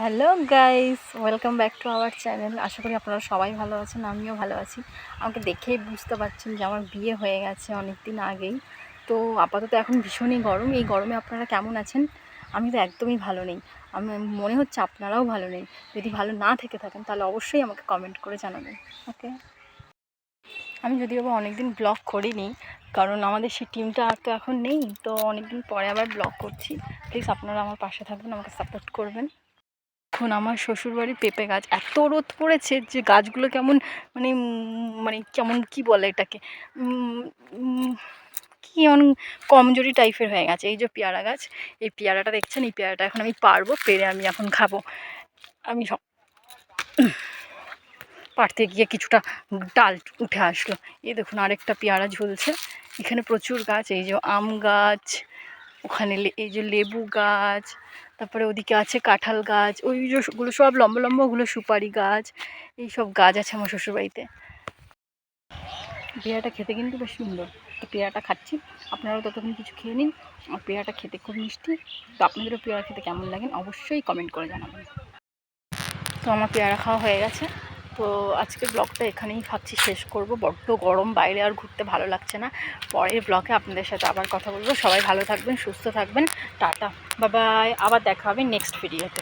Hello guys, welcome back to our channel. আশা করি আপনারা সবাই ভালো আছেন, আমিও ভালো আছি। আমাকে দেখেই বুঝতে পারছেন যে আমার বিয়ে হয়ে গেছে অনেক দিন আগেই। তো আপাতত এখন ভীষণই গরম। এই গরমে আপনারা কেমন আছেন? আমি তো একদমই ভালো নেই। আমি, মনে হচ্ছে আপনারাও ভালো নেই। যদি ভালো না থেকে থাকেন, তাহলে অবশ্যই আমাকে কমেন্ট করে জানাবেন ওকে আমি যদিও অনেক দিন ব্লগ করিনি, কারণ আমাদের সেই টিমটা আর তো এখন নেই। তো অনেক দিন পরে আবার ব্লগ করছি। প্লিজ আপনারা আমার পাশে থাকবেন আমাকে সাপোর্ট করবেন। এখন আমার শ্বশুরবাড়ির পেঁপে গাছ এত রোদ পড়েছে যে গাছগুলো কেমন মানে মানে কেমন কি বলে এটাকে? কি এমন কমজোরি টাইপের হয়ে গেছে। এই যে পেয়ারা গাছ, এই পেয়ারাটা দেখছেন? এই পেয়ারাটা এখন আমি পারব, পেরে আমি এখন খাব। আমি সব পারতে গিয়ে কিছুটা ডাল উঠে আসলো। এই দেখুন, আরেকটা পেয়ারা ঝুলছে। এখানে প্রচুর গাছ, এই যে আম গাছ, ওখানে এই যে লেবু গাছ তারপরে ওদিকে আছে কাঁঠাল গাছ, ওই যেগুলো সব লম্বা লম্বা ওগুলো সুপারি গাছ, এই সব গাছ আছে আমার শ্বশুরবাড়িতে পেয়ারাটা খেতে কিন্তু বেশ সুন্দর। তো পেয়ারাটা খাচ্ছি, আপনারাও ততক্ষণ কিছু খেয়ে নিন। আর পেয়ারাটা খেতে খুব মিষ্টি। তো আপনাদেরও পেয়ারা খেতে কেমন লাগেন অবশ্যই কমেন্ট করে জানাবেন। তো আমার পেয়ারা খাওয়া হয়ে গেছে। তো আজকে ব্লগটা এখানেই ভাবছি শেষ করব। বড্ড গরম, বাইরে আর ঘুরতে ভালো লাগছে না। পরের ব্লগে আপনাদের সাথে আবার কথা বলব। সবাই ভালো থাকবেন, সুস্থ থাকবেন। টাটা বাবাই আবার দেখা হবে নেক্সট ভিডিওতে।